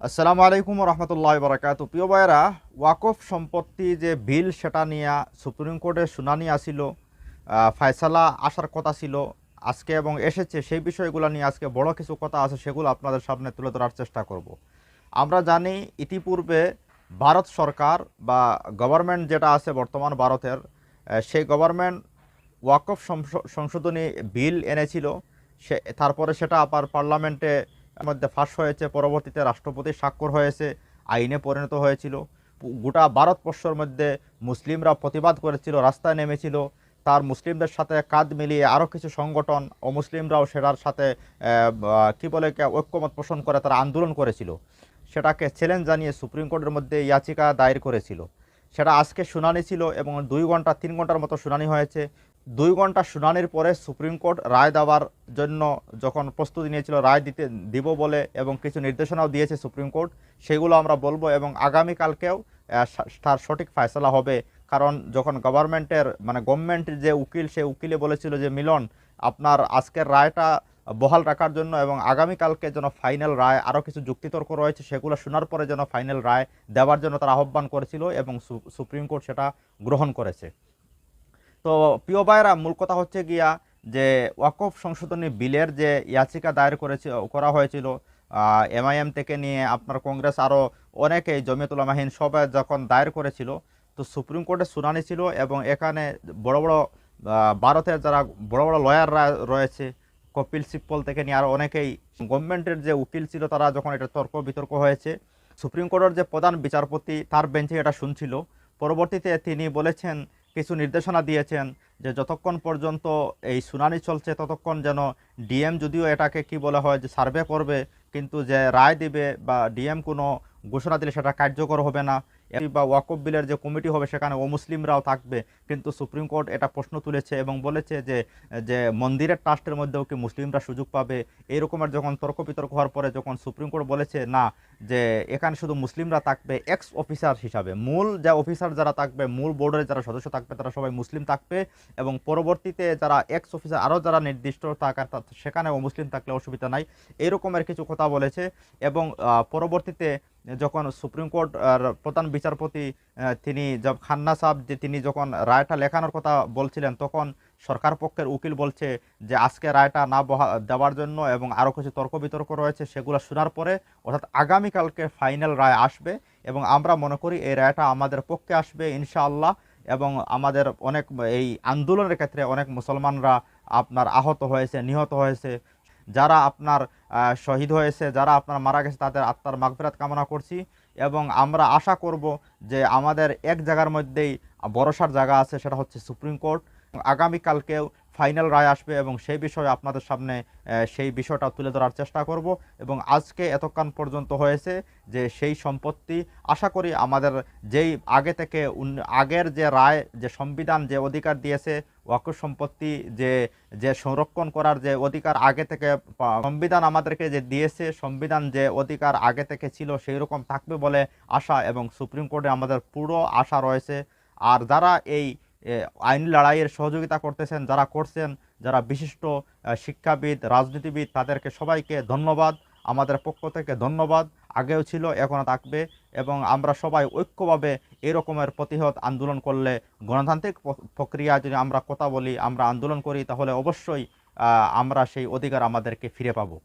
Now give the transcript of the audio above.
আসসালামু আলাইকুম রহমতুল্লাহ বরাকাত প্রিয় ভাইয়েরা, ওয়াকফ সম্পত্তি যে বিল সেটা নিয়ে সুপ্রিম কোর্টে শুনানি আসিল ফায়সালা আসার কথা ছিল, আজকে এবং এসেছে, সেই বিষয়গুলো নিয়ে আজকে বড় কিছু কথা আছে, সেগুলো আপনাদের সামনে তুলে ধরার চেষ্টা করব। আমরা জানি ইতিপূর্বে ভারত সরকার বা গভর্নমেন্ট যেটা আছে বর্তমান ভারতের সেই গভর্নমেন্ট ওয়াকফ সংশ- সংশোধনী বিল এনেছিল, সে, তারপরে সেটা আবার পার্লামেন্টে মধ্যে ফাঁস হয়েছে, পরবর্তীতে রাষ্ট্রপতি স্বাক্ষর হয়েছে, আইনে পরিণত হয়েছিল। গোটা ভারতবর্ষের মধ্যে মুসলিমরা প্রতিবাদ করেছিল, রাস্তায় নেমেছিল। তার মুসলিমদের সাথে কাঁধ মিলিয়ে আরও কিছু সংগঠন অমুসলিমরাও সেটার সাথে কি বলে ঐক্যমত পোষণ করে তারা আন্দোলন করেছিল। সেটাকে চ্যালেঞ্জ জানিয়ে সুপ্রিম কোর্টের মধ্যে ইয়াচিকা দায়ের করেছিল। সেটা আজকে শুনানি ছিল এবং দুই ঘণ্টা, তিন ঘণ্টার মতো শুনানি হয়েছে। দুই ঘণ্টা শুনানির পরে সুপ্রিম কোর্ট রায় দেওয়ার জন্য যখন প্রস্তুতি নিয়েছিল, রায় দিতে দিব বলে এবং কিছু নির্দেশনাও দিয়েছে সুপ্রিম কোর্ট, সেগুলো আমরা বলব এবং আগামীকালকেও তার সঠিক ফয়সলা হবে। কারণ যখন গভর্নমেন্টের মানে গভর্নমেন্টের যে উকিল, সে উকিলে বলেছিল যে, মিলন, আপনার আজকের রায়টা বহাল রাখার জন্য এবং আগামীকালকে যেন ফাইনাল রায়, আরও কিছু যুক্তিতর্ক রয়েছে, সেগুলো শোনার পরে যেন ফাইনাল রায় দেওয়ার জন্য তারা আহ্বান করেছিল এবং সুপ্রিম কোর্ট সেটা গ্রহণ করেছে। তো প্রিয় ভাইয়েরা, মূল কথা হচ্ছে গিয়া যে ওয়াকফ সংশোধনী বিলের যে ইয়াচিকা দায়ের করেছে, করা হয়েছিল এমআইএম থেকে নিয়ে আপনার কংগ্রেস আরও অনেকেই জমিয়তুল মাহিন সবাই যখন দায়ের করেছিল, তো সুপ্রিম কোর্টে শুনানি ছিল এবং এখানে বড় বড় ভারতের যারা বড় বড় লয়াররা রয়েছে, কপিল সিপ্পল থেকে নিয়ে আরও অনেকেই গভর্নমেন্টের যে উকিল ছিল তারা যখন এটা তর্ক বিতর্ক হয়েছে, সুপ্রিম কোর্টের যে প্রধান বিচারপতি তার বেঞ্চে এটা শুনছিল। পরবর্তীতে তিনি বলেছেন কিছু নির্দেশনা দিয়েছেন যে যতক্ষণ পর্যন্ত এই শুনানি চলছে, ততক্ষণ যেন ডিএম যদিও এটাকে কি বলা হয় যে সার্ভে করবে, কিন্তু যে রায় দিবে বা ডিএম কোনো ঘোষণা দিলে সেটা কার্যকর হবে না। বা ওয়াকফ বিলের যে কমিটি হবে সেখানে অমুসলিমরাও থাকবে। কিন্তু সুপ্রিম কোর্ট এটা প্রশ্ন তুলেছে এবং বলেছে যে যে মন্দিরের ট্রাস্টের মধ্যেও কি মুসলিমরা সুযোগ পাবে? এই রকমের যখন তর্ক বিতর্ক হওয়ার পরে যখন সুপ্রিম কোর্ট বলেছে, না, যে এখানে শুধু মুসলিমরা থাকবে এক্স অফিসার হিসাবে, মূল যা অফিসার যারা থাকবে, মূল বোর্ডের যারা সদস্য থাকবে, তারা সবাই মুসলিম থাকবে এবং পরবর্তীতে যারা এক্স অফিসার আরও যারা নির্দিষ্ট থাকার সেখানে মুসলিম থাকলে অসুবিধা নাই। এই রকমের কিছু কথা বলেছে এবং পরবর্তীতে যখন সুপ্রিম কোর্ট প্রধান বিচারপতি তিনি যব খান্না সাহেব যে তিনি যখন রায়টা লেখানোর কথা বলছিলেন, তখন সরকার পক্ষের উকিল বলছে যে আজকে রায়টা না দেওয়ার জন্য এবং আরও কিছু তর্ক বিতর্ক রয়েছে, সেগুলো শোনার পরে অর্থাৎ আগামীকালকে ফাইনাল রায় আসবে এবং আমরা মনে করি এই রায়টা আমাদের পক্ষে আসবে ইনশাআল্লাহ এবং আমাদের অনেক এই আন্দোলনের ক্ষেত্রে অনেক মুসলমানরা আপনার আহত হয়েছে, নিহত হয়েছে। যারা আপনার শহীদ হয়েছে, যারা আপনার মারা গেছে, তাদের আত্মার মাগফেরাত কামনা করছি এবং আমরা আশা করব যে আমাদের এক জায়গার মধ্যেই ভরসার জায়গা আছে, সেটা হচ্ছে সুপ্রিম কোর্ট। আগামীকালকেও ফাইনাল রায় আসবে এবং সেই বিষয়ে আপনাদের সামনে সেই বিষয়টা তুলে ধরার চেষ্টা করব। এবং আজকে এতক্ষণ পর্যন্ত হয়েছে যে সেই সম্পত্তি, আশা করি আমাদের যেই আগে থেকে আগের যে রায়, যে সংবিধান যে অধিকার দিয়েছে ওয়াকফ সম্পত্তি যে যে সংরক্ষণ করার যে অধিকার আগে থেকে সংবিধান আমাদেরকে যে দিয়েছে, সংবিধান যে অধিকার আগে থেকে ছিল সেই রকম থাকবে বলে আশা এবং সুপ্রিম কোর্টে আমাদের পুরো আশা রয়েছে। আর যারা এই আইনি লড়াইয়ের সহযোগিতা করতেছেন, যারা করছেন, যারা বিশিষ্ট শিক্ষাবিদ, রাজনীতিবিদ, তাদেরকে সবাইকে ধন্যবাদ। আমাদের পক্ষ থেকে ধন্যবাদ। আগেও ছিল, এখনও থাকবে এবং আমরা সবাই ঐক্যভাবে এই রকমের প্রতিহত আন্দোলন করলে গণতান্ত্রিক প্রক্রিয়া যদি আমরা কথা বলি, আমরা আন্দোলন করি, তাহলে অবশ্যই আমরা সেই অধিকার আমাদেরকে ফিরে পাবো।